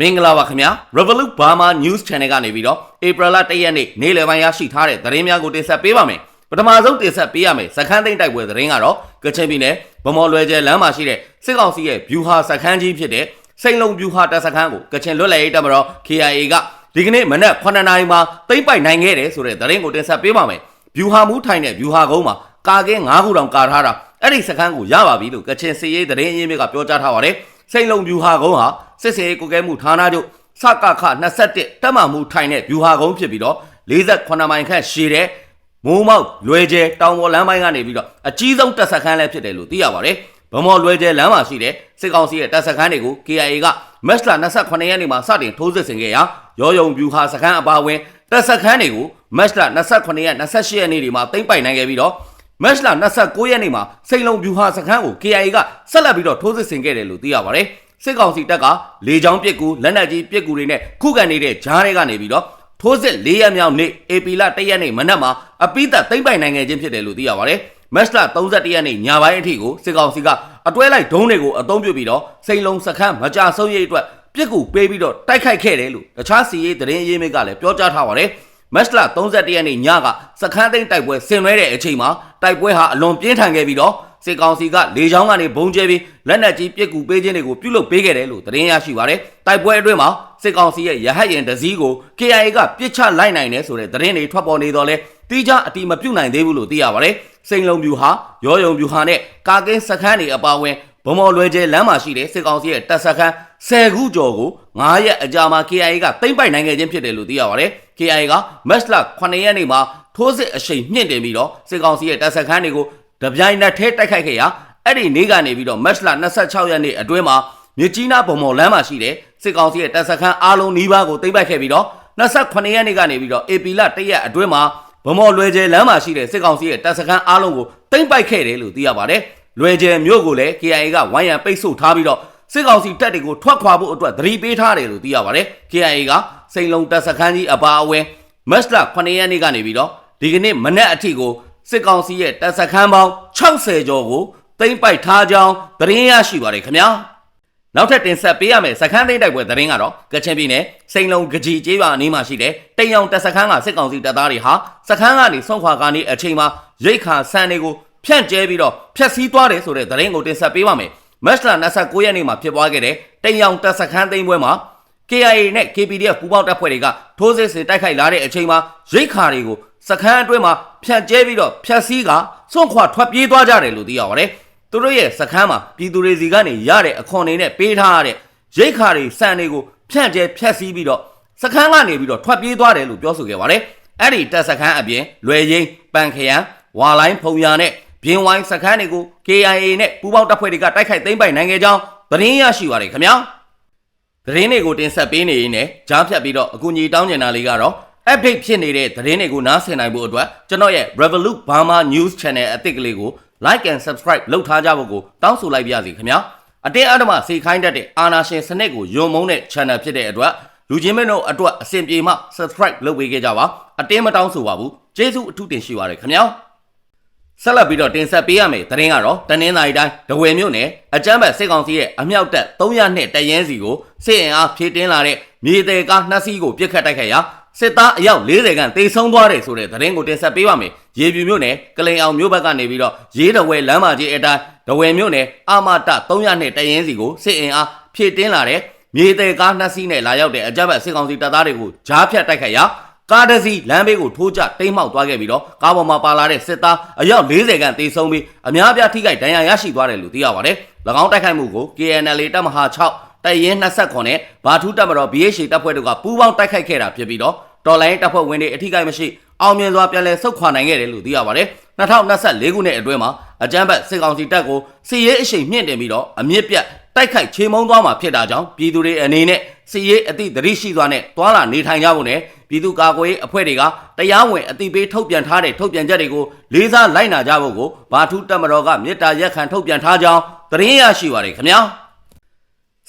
မင်္ဂလာပါခင်ဗျာ Revolut Burma News Channel ကနေပြီးတော့ April လ1ရက်နေ့နေ့လယ်ပိုင်းရရှိထားတဲ့သတင်းများကိုတင်ဆက်ပေးပါမယ်ပထမဆုံးတင်ဆက်ပေးရမယ်စခန်းသိမ်းတိုက်ပွဲသတင်းကတော့ကချင်ပြည်နယ်ဗမော်လွယ်ကျဲလမ်းမှာရှိတဲ့စစ်ကောင်စီရဲ့ဗျူဟာစခန်းကြီးဖြစ်တဲ့စိန်လုံဗျူဟာတပ်စခန်းကိုကချင်လွတ်လပ်ရေးတပ်မတော် KIA ကဒီကနေ့မနက်9နာရီမှာသိမ်းပိုက်နိုင်ခဲ့တယ်ဆိုတဲ့သတင်းကိုတင်ဆက်ပေးပါမယ်ဗျူဟာမူထိုင်တဲ့ဗျူဟာကုန်းမှာကာကင်း9ခုတောင်ကာထားတာအဲ့ဒီစခန်းကိုရပါပြီလို့ကချင်စီရေးသတင်းအရင်းမြစ်ကပြောကြားထားပါတယ်စိန်လုံဗျူဟာကုန်းဟာ စစ်စေးကိုကဲမှုဌာနချုပ်စကခ21တက်မှမှုထိုင်တဲ့ဗျူဟာကုန်းဖြစ်ပြီးတော့48မိုင်ခန့်ရှည်တဲ့မိုးမောက်လွယ်ကျဲတောင်ပေါ်လမ်းပိုင်းကနေပြီးတော့အကြီးဆုံးတပ်စခန်းလည်းဖြစ်တယ်လို့သိရပါတယ်ဗမော်လွယ်ကျဲလမ်းမှာရှိတဲ့စစ်ကောင်စီရဲ့တပ်စခန်းတွေကို KIA ကမက်စလာ28ရက်နေ့မှာစတင်ထိုးစစ်ဆင်ခဲ့ရာရောယုံဗျူဟာစခန်းအပါအဝင်တပ်စခန်းတွေကိုမက်စလာ28ရက်28ရက်နေ့တွေမှာသိမ်းပိုက်နိုင်ခဲ့ပြီးတော့မက်စလာ29ရက်နေ့မှာစိန်လုံဗျူဟာစခန်းကို KIA ကဆက်လက်ပြီးတော့ထိုးစစ်ဆင်ခဲ့တယ်လို့သိရပါတယ် စစ်ကောင်စီတပ်ကလေကြောင်းပစ်ကူလက်နက်ကြီးပစ်ကူတွေနဲ့ခုခံနေတဲ့ဂျားတွေကနေပြီးတော့ထိုးစစ်၄ရက်မြောက်နေ့ AP လ1ရက်နေ့မနက်မှာအပိသက်သိမ့်ပိုင်နိုင်ခဲ့ခြင်းဖြစ်တယ်လို့သိရပါတယ်။မက်စလာ31ရက်နေ့ညပိုင်းအထိကိုစစ်ကောင်စီကအတွဲလိုက်ဒုံးတွေကိုအသုံးပြုပြီးတော့စိန်လုံးစခန်းမကြဆုံးရိပ်အတွက်ပြစ်ကူပေးပြီးတော့တိုက်ခိုက်ခဲ့တယ်လို့တခြားစီရေးသတင်းအရင်းမြစ်ကလည်းပြောကြားထားပါတယ်။မက်စလာ31ရက်နေ့ညကစခန်းသိမ်းတိုက်ပွဲဆင်နွှဲတဲ့အချိန်မှာတိုက်ပွဲဟာအလွန်ပြင်းထန်ခဲ့ပြီးတော့ စစ်ကောင်စီကလေကြောင်းကနေဘုံကျဲပြီးလက်နက်ကြီးပစ်ကူပေးခြင်းတွေကိုပြုလုပ်ပေးခဲ့တယ်လို့သတင်းရရှိပါတယ်။တိုက်ပွဲအတွင်းမှာစစ်ကောင်စီရဲ့ရဟတ်ရင်တစည်းကို KIA ကပစ်ချလိုက်နိုင်တယ်ဆိုတဲ့သတင်းတွေထွက်ပေါ်နေတော့လဲတိကျအတိမပြုတ်နိုင်သေးဘူးလို့သိရပါတယ်။စိန်လုံပြူဟာရောယုံပြူဟာနဲ့ကာကင်းစခန်းတွေအပါအဝင်ဗမော်လွယ်ကျဲလမ်းမှာရှိတဲ့စစ်ကောင်စီရဲ့တပ်စခန်း10ခုကျော်ကို9ရက်အကြာမှာ KIA ကသိမ်းပိုက်နိုင်ခဲ့ခြင်းဖြစ်တယ်လို့သိရပါတယ်။ KIA ကမက်စလာ9ရက်နေ့မှာထိုးစစ်အရှိန်မြင့်တင်ပြီးတော့စစ်ကောင်စီရဲ့တပ်စခန်းတွေကို တပြိုင်နက်တည်းတိုက်ခိုက်ခဲ့ရာအဲ့ဒီနေ့ကနေပြီးတော့မက်လ26ရက်နေ့အတွင်းမှာမြကြီးနားဗမော်လမ်းမှာရှိတဲ့စစ်ကောင်စီရဲ့တပ်စခန်းအားလုံးနီးပါးကိုသိမ်းပိုက်ခဲ့ပြီးတော့28ရက်နေ့ကနေပြီးတော့ AP လ1ရက်အတွင်းမှာဗမော်လွယ်ကျဲလမ်းမှာရှိတဲ့စစ်ကောင်စီရဲ့တပ်စခန်းအားလုံးကိုသိမ်းပိုက်ခဲ့တယ်လို့သိရပါတယ်။လွယ်ကျဲမြို့ကိုလည်း KIA ကဝိုင်းရံပိတ်ဆို့ထားပြီးတော့စစ်ကောင်စီတပ်တွေကိုထွက်ခွာဖို့အတွက်သတိပေးထားတယ်လို့သိရပါတယ်။ KIA ကစိန်လုံတပ်စခန်းကြီးအပါအဝင်မက်လ9ရက်နေ့ကနေပြီးတော့ဒီကနေ့မနက်အထိကို စစ်ကောင်စီရဲ့တပ်စခန်းပေါင်း60ကျော်ကိုသိမ်းပိုက်ထားကြောင်းသတင်းရရှိပါတယ်ခင်ဗျာနောက်ထပ်တင်ဆက်ပေးရမယ်စခန်းသိမ်းတိုက်ပွဲသတင်းကတော့ကချင်ပြည်နယ်စိန်လုံကကြီးကျေးရွာအနီးမှာရှိတဲ့တိမ်အောင်တပ်စခန်းကစစ်ကောင်စီတပ်သားတွေဟာစခန်းကနေဆုံးခွာကနေအချိန်မှာရိတ်ခါဆန်တွေကိုဖြန့်ကျဲပြီးတော့ဖျက်ဆီးသွားတယ်ဆိုတဲ့သတင်းကိုတင်ဆက်ပေးပါမယ်မက်စလာ29ရက်နေ့မှာဖြစ်ပွားခဲ့တဲ့တိမ်အောင်တပ်စခန်းသိမ်းပွဲမှာ KIA နဲ့ KPDF ပူးပေါင်းတပ်ဖွဲ့တွေကထိုးစစ်ဆင်တိုက်ခိုက်လာတဲ့အချိန်မှာရိတ်ခါတွေကို စခန်းအတွင်းမှာဖြန့်ကျဲပြီးတော့ဖြတ်စည်းကစွန့်ခွာထွက်ပြေးသွားကြတယ်လို့သိရပါတယ်။သူတို့ရဲ့စခန်းမှာပြည်သူတွေစီကနေရတဲ့အခွန်တွေနဲ့ပေးထားရတဲ့ရိတ်ခါတွေစံတွေကိုဖြန့်ကျဲဖြတ်စည်းပြီးတော့စခန်းကနေပြီးတော့ထွက်ပြေးသွားတယ်လို့ပြောဆိုခဲ့ပါတယ်။အဲ့ဒီတပ်စခန်းအပြင်လွယ်ရင်ပန်ခရန်ဝါလိုင်းဖုံရနဲ့ဘင်းဝိုင်းစခန်းတွေကို KIA နဲ့ပူးပေါင်းတပ်ဖွဲ့တွေကတိုက်ခိုက်သိမ်းပိုက်နိုင်ခဲ့ကြောင်းသတင်းရရှိပါတယ်ခင်ဗျာ။သတင်းတွေကိုတင်ဆက်ပေးနေရင်းနဲ့ကြားဖြတ်ပြီးတော့အကူအညီတောင်းကျင်တာလေးကတော့ update ဖြစ်နေတဲ့သတင်းတွေကိုနားဆင်နိုင်ဖို့အတွက်ကျွန်တော်ရဲ့ Revolut Burma News Channel အသစ်ကလေးကို like and subscribe လုပ်ထားကြဖို့ကိုတောင်းဆိုလိုက်ပါရစေခင်ဗျာအတင်းအဓမ္မစေခိုင်းတတ်တဲ့အာနာရှင်စနစ်ကိုယုံမုန်းတဲ့ channel ဖြစ်တဲ့အတွက်လူချင်းမင်းတို့အတွက်အစဉ်ပြေမှ subscribe လုပ်ပေးခဲ့ကြပါအတင်းမတောင်းဆိုပါဘူးကျေးဇူးအထူးတင်ရှိပါတယ်ခင်ဗျာဆက်လက်ပြီးတော့တင်ဆက်ပေးရမယ်သတင်းကတော့တနင်္လာရီတိုင်းဒဝယ်မြို့နယ်အကြမ်းဖက်စစ်ကောင်စီရဲ့အမြောက်တပ်300နှစ်တရဲစီကိုစစ်အင်အားဖြည့်တင်းလာတဲ့မြေသေးကားနှစ်စီးကိုပြစ်ခတ်တိုက်ခိုက်ရာ စစ်သားအယောက်40ခန့်တေဆုံးသွားတယ်ဆိုတဲ့သတင်းကိုတင်ဆက်ပေးပါမယ်။ရေပြူမြို့နယ်ကလိန်အောင်မြို့ဘက်ကနေပြီးတော့ရေးတဝဲလမ်းမကြီးအတိုင်းဒဝဲမြို့နယ်အာမတ300နဲ့တရင်စီကိုစစ်အင်အားဖြည့်တင်းလာတဲ့မြေသေးကားနှစ်စီးနဲ့လာရောက်တဲ့အကြမ်းဖက်စစ်ကောင်စီတပ်သားတွေကိုဂျားဖြတ်တိုက်ခိုက်ရာကားတစ်စီးလမ်းဘေးကိုထိုးကျတိမ်းမှောက်သွားခဲ့ပြီးတော့ကားပေါ်မှာပါလာတဲ့စစ်သားအယောက်40ခန့်တေဆုံးပြီးအများအပြားထိခိုက်ဒဏ်ရာရရှိသွားတယ်လို့သိရပါတယ်။၎င်းတိုက်ခိုက်မှုကို KNL တပ်မဟာ6 တိုက်ရင်29နဲ့ဘာထူးတပ်မတော် BH တပ်ဖွဲ့တို့ကပူးပေါင်းတိုက်ခိုက်ခဲ့တာဖြစ်ပြီးတော့တော်လိုင်းတပ်ဖွဲ့ဝင်တွေအထိကိမရှိအောင်မြင်စွာပြန်လည်ဆုတ်ခွာနိုင်ခဲ့တယ်လို့သိရပါတယ်2024ခုနှစ်အတွင်းမှာအကြမ်းဖက်စစ်ကောင်စီတပ်ကိုစီရေးအရှိန်မြင့်တင်ပြီးတော့အမြင့်ပြတ်တိုက်ခိုက်ချေမှုန်းသွားမှာဖြစ်တာကြောင့်ပြည်သူတွေအနေနဲ့စီရေးအသည့်သတိရှိစွာနဲ့တွာလာနေထိုင်ကြဖို့နဲ့ပြည်သူ့ကာကွယ်ရေးအဖွဲ့တွေကတရားဝင်အသိပေးထုတ်ပြန်ထားတဲ့ထုတ်ပြန်ချက်တွေကိုလေးစားလိုက်နာကြဖို့ကိုဘာထူးတပ်မတော်ကမြစ်တာရက်ခံထုတ်ပြန်ထားကြောင်းသတင်းရရှိပါတယ်ခင်ဗျာ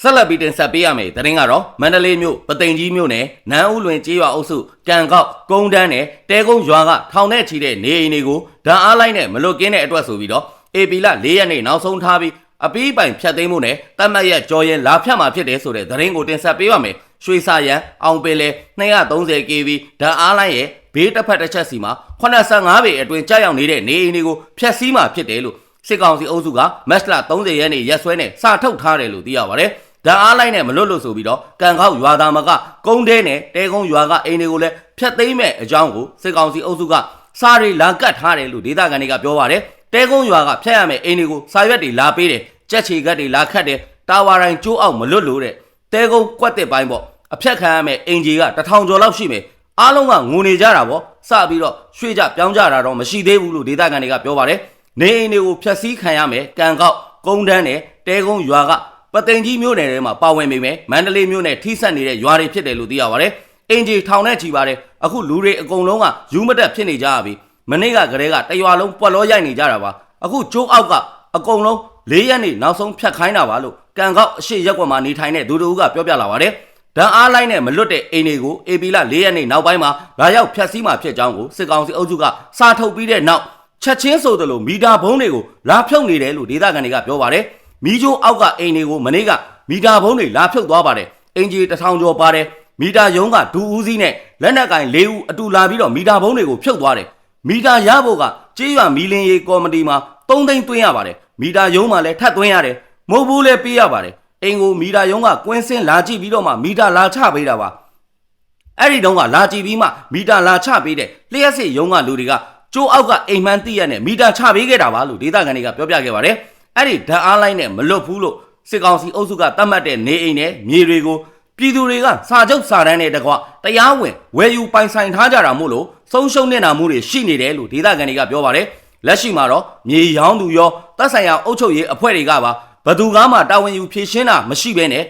ဆက်လက်ပြီးတင်ဆက်ပေးရမယ်သတင်းကတော့မန္တလေးမြို့ပသိမ်ကြီးမြို့နယ်နန်းဦးလွင်ကျေးရွာအုပ်စုကံကောက်ကုန်းတန်းနဲ့တဲကုန်းရွာကထောင်ထဲချီတဲ့နေအိမ်တွေကိုဓာတ်အားလိုက်နဲ့မလွတ်ကင်းတဲ့အတွက်ဆိုပြီးတော့အေပီလ၄ရက်နေ့နောက်ဆုံးထားပြီးအပီးပိုင်ဖြတ်သိမ်းမှုနဲ့တတ်မှတ်ရက်ကြော်ရင်လာဖြတ်မှာဖြစ်တယ်ဆိုတဲ့သတင်းကိုတင်ဆက်ပေးပါမယ်ရွှေစာရန်အောင်ပင်လေ230 kV ဓာတ်အားလိုင်းရဲ့ဘေးတစ်ဖက်တစ်ချက်စီမှာ85ပေအတွင်းကြာရောက်နေတဲ့နေအိမ်တွေကိုဖျက်ဆီးမှာဖြစ်တယ်လို့စစ်ကောင်စီအုပ်စုကမက်စလာ30ရက်နေ့ရက်စွဲနဲ့စာထုတ်ထားတယ်လို့သိရပါတယ် ဓာတ်အားလိုင်းနဲ့မလွတ်လို့ဆိုပြီးတော့ကံခောက်ရွာသားမကကုန်းတဲနဲ့တဲကုန်းရွာကအိမ်တွေကိုလည်းဖျက်သိမ်းမဲ့အကြောင်းကိုစစ်ကောင်စီအုပ်စုကစားရီလာကတ်ထားတယ်လို့ဒေသခံတွေကပြောပါတယ်တဲကုန်းရွာကဖျက်ရမယ့်အိမ်တွေကိုစာရွက်တွေလာပေးတယ်ကြက်ချီကတ်တွေလာခတ်တယ်တာဝါတိုင်းကျိုးအောင်မလွတ်လို့တဲ့တဲကုန်းကွက်တစ်ပိုင်းပေါ့အဖြတ်ခံရမယ့်အိမ်ကြီးကတစ်ထောင်ကျော်လောက်ရှိမယ်အားလုံးကငိုနေကြတာပေါ့စပြီးတော့ရွှေ့ကြပြောင်းကြတာတော့မရှိသေးဘူးလို့ဒေသခံတွေကပြောပါတယ်နေအိမ်တွေကိုဖျက်ဆီးခံရမယ်ကံကောက်ကုန်းတန်းနဲ့တဲကုန်းရွာက ပသိမ်ကြီးမြို့နယ်ထဲမှာပါဝင်ပေမဲ့မန္တလေးမြို့နယ်ထိစပ်နေတဲ့ရွာတွေဖြစ်တယ်လို့သိရပါတယ်အင်ဂျီထောင်နဲ့ချီပါတယ်အခုလူတွေအကုန်လုံးကယူမတက်ဖြစ်နေကြရပြီမနေ့ကကလေးကတရွာလုံးပွက်လောရိုက်နေကြတာပါအခုကျိုးအောက်ကအကုန်လုံး၄ရက်နေနောက်ဆုံးဖြတ်ခိုင်းတာပါလို့ကံကောက်အရှိရက်ကွက်မှာနေထိုင်တဲ့ဒူတူကပြောပြလာပါတယ်ဓာတ်အားလိုင်းနဲ့မလွတ်တဲ့အိမ်တွေကိုအေပီလာ၄ရက်နေနောက်ပိုင်းမှာလာရောက်ဖျက်ဆီးမှာဖြစ်ကြောင်းကိုစစ်ကောင်စီအုပ်စုကစာထုတ်ပြီးတဲ့နောက်ချက်ချင်းဆိုသလိုမီတာဘုံတွေကိုလာဖြုတ်နေတယ်လို့ဒေသခံတွေကပြောပါတယ် မီးချိုးအောက်ကအိမ်တွေကိုမနေ့ကမီတာဘုံတွေလာဖြုတ်သွားပါတယ်အင်ဂျီတစ်ထောင်ကျော်ပါတယ်မီတာယုံကဒူဦးစီးနဲ့လက်နက်ကင်၄ဦးအတူလာပြီးတော့မီတာဘုံတွေကိုဖြုတ်သွားတယ်မီတာရဖို့ကကြေးရွာမီလင်းရေးကော်မတီမှာ၃သိန်းသွင်းရပါတယ်မီတာယုံမှာလည်းထပ်သွင်းရတယ်မဟုတ်ဘူးလည်းပေးရပါတယ်အိမ်ကိုမီတာယုံကကွင်းစင်းလာကြည့်ပြီးတော့မှမီတာလာချပေးတာပါအဲ့ဒီတုန်းကလာကြည့်ပြီးမှမီတာလာချပေးတဲ့လျှက်စစ်ယုံကလူတွေကကျိုးအောက်ကအိမ်မှန်တိရက်နဲ့မီတာချပေးခဲ့တာပါလို့ဒေသခံတွေကပြောပြခဲ့ပါတယ် အဲ့ဒီဓာတ်အားလိုင်းနဲ့မလွတ်ဘူးလို့စစ်ကောင်စီအုပ်စုကတတ်မှတ်တဲ့နေအိမ်နဲ့မြေတွေကိုပြည်သူတွေကစာချုပ်စာတမ်းနဲ့တကွတရားဝင်ဝယ်ယူပိုင်ဆိုင်ထားကြတာမို့လို့ဆုံးရှုံးနေတာမှုတွေရှိနေတယ်လို့ဒေသခံတွေကပြောပါတယ်လက်ရှိမှာတော့မြေရောင်းသူရောတပ်ဆိုင်ရာအုပ်ချုပ်ရေးအဖွဲ့တွေကပါဘသူကားမှတာဝန်ယူဖြည့်ရှင်းတာမရှိဘဲနဲ့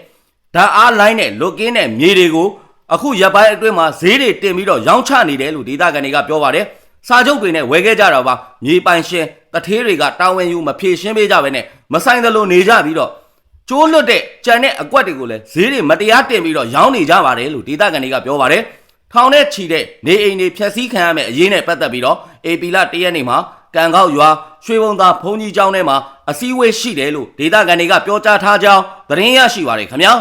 ဓာတ်အားလိုင်းနဲ့လွတ်ကင်းတဲ့မြေတွေကိုအခုရပ်ပိုင်းအတွင်းမှာဈေးတွေတင်ပြီးတော့ရောင်းချနေတယ်လို့ဒေသခံတွေကပြောပါတယ်စာချုပ်တွေနဲ့ဝယ်ခဲ့ကြတော့ပါမြေပိုင်ရှင် တထေးတွေကတာဝန်ယူမဖြည့်ရှင်းပေးကြဘဲနဲ့မဆိုင်သလိုနေကြပြီးတော့ကျိုးလွတ်တဲ့ကြံတဲ့အကွက်တွေကိုလည်းဈေးတွေမတရားတင်ပြီးတော့ရောင်းနေကြပါတယ်လို့ဒေသခံတွေကပြောပါတယ်ထောင်နဲ့ချီတဲ့နေအိမ်တွေဖျက်ဆီးခံရမယ့်အရေးနဲ့ပတ်သက်ပြီးတော့အေပီလာတရက်နေ့မှာကံကောက်ရွာရွှေဘုံသာဘုံကြီးကျောင်းထဲမှာအစည်းအဝေးရှိတယ်လို့ဒေသခံတွေကပြောကြားထားကြောင်းသတင်းရရှိပါတယ်ခင်ဗျာ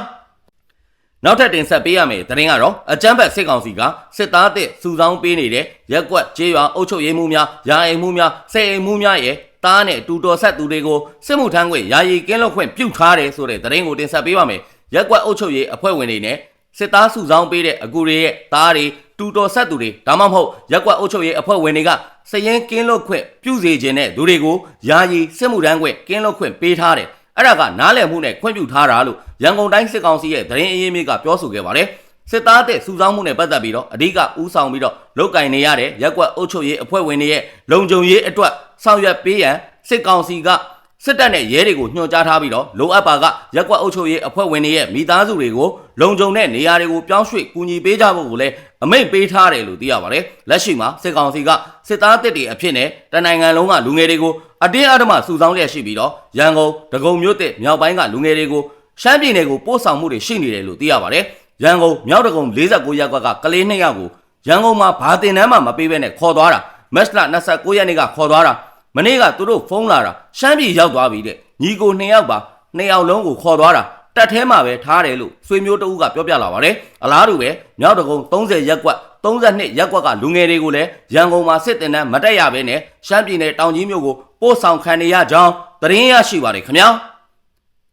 နောက်ထပ်တင်ဆက်ပေးရမယ့်သတင်းကတော့အကြမ်းဖက်စစ်ကောင်စီကစစ်သားတစ်စုဆောင်းပေးနေတဲ့ရက်ကွက်ကျေးရွာအုပ်ချုပ်ရေးမှုများယာအိမ်မှုများစေအိမ်မှုများရဲ့တားနဲ့တူတော်ဆက်သူတွေကိုစစ်မှုထမ်းခွင့်ယာယီကင်းလွတ်ခွင့်ပြုထားတယ်ဆိုတဲ့သတင်းကိုတင်ဆက်ပေးပါမယ်ရက်ကွက်အုပ်ချုပ်ရေးအဖွဲ့ဝင်တွေနဲ့စစ်သားစုဆောင်းပေးတဲ့အကူတွေရဲ့တားတွေတူတော်ဆက်သူတွေဒါမှမဟုတ်ရက်ကွက်အုပ်ချုပ်ရေးအဖွဲ့ဝင်တွေကစရင်ကင်းလွတ်ခွင့်ပြုစေခြင်းတဲ့သူတွေကိုယာယီစစ်မှုထမ်းခွင့်ကင်းလွတ်ခွင့်ပေးထားတယ် အဲ့ဒါကနားလည်မှုနဲ့ခွင့်ပြုထားတာလို့ရန်ကုန်တိုင်းစစ်ကောင်စီရဲ့သတင်းအရင်းမြစ်ကပြောဆိုခဲ့ပါတယ်စစ်သားတဲ့စုဆောင်းမှုနဲ့ပတ်သက်ပြီးတော့အဓိကဦးဆောင်ပြီးတော့လုတ်ကင်နေရတဲ့ရက်ကွက်အုပ်ချုပ်ရေးအဖွဲ့ဝင်တွေရဲ့လုံခြုံရေးအတွက်ဆောင်ရွက်ပေးရန်စစ်ကောင်စီကစစ်တပ်နဲ့ရဲတွေကိုညှို့ကြားထားပြီးတော့လိုအပ်ပါကရက်ကွက်အုပ်ချုပ်ရေးအဖွဲ့ဝင်တွေရဲ့မိသားစုတွေကိုလုံခြုံတဲ့နေရာတွေကိုပြောင်းရွှေ့ကူညီပေးကြဖို့ကိုလည်းအမိန့်ပေးထားတယ်လို့သိရပါတယ်လက်ရှိမှာစစ်ကောင်စီကစစ်သားတစ်တွေအဖြစ်နဲ့တနိုင်ငံလုံးကလူငယ်တွေကို အတင်းအဓမ္မစုဆောင်းလျက်ရှိပြီးတော့ရန်ကုန်ဒဂုံမြို့တစ်မြောက်ပိုင်းကလူငယ်တွေကိုရှမ်းပြည်နယ်ကိုပို့ဆောင်မှုတွေရှိနေတယ်လို့သိရပါတယ်ရန်ကုန်မြောက်ဒဂုံ49ရပ်ကွက်ကကလေး2ယောက်ကိုရန်ကုန်မှာဘာတင်တန်းမှမပေးဘဲနဲ့ခေါ်သွားတာမက်စလာ29ရက်နေ့ကခေါ်သွားတာမနေ့ကသူတို့ဖုန်းလာတာရှမ်းပြည်ရောက်သွားပြီတဲ့ညီကို2ယောက်ပါ2ယောက်လုံးကိုခေါ်သွားတာတက်ထဲမှာပဲထားတယ်လို့ဆွေမျိုးတဦးကပြောပြလာပါတယ်အလားတူပဲမြောက်ဒဂုံ30ရက်ကွက်32ရက်ကွက်ကလူငယ်တွေကိုလည်းရန်ကုန်မှာစစ်တင်တန်းမတက်ရဘဲနဲ့ရှမ်းပြည်နယ်တောင်ကြီးမြို့ကို ပို့ဆောင်ခံနေရကြောင်းသတင်းရရှိပါတယ်ခင်ဗျာ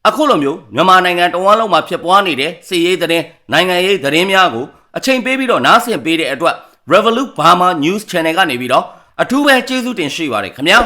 အခုလိုမျိုးမြန်မာနိုင်ငံတဝန်းလုံးမှာဖြစ်ပွားနေတဲ့စီရေးသတင်းနိုင်ငံရေးသတင်းများကိုအချိန်ပေးပြီးတော့နားဆင်ပေးတဲ့အတွက် Revolut Burma News Channel ကနေပြီးတော့အထူးပဲကျေးဇူးတင်ရှိပါတယ်ခင်ဗျာ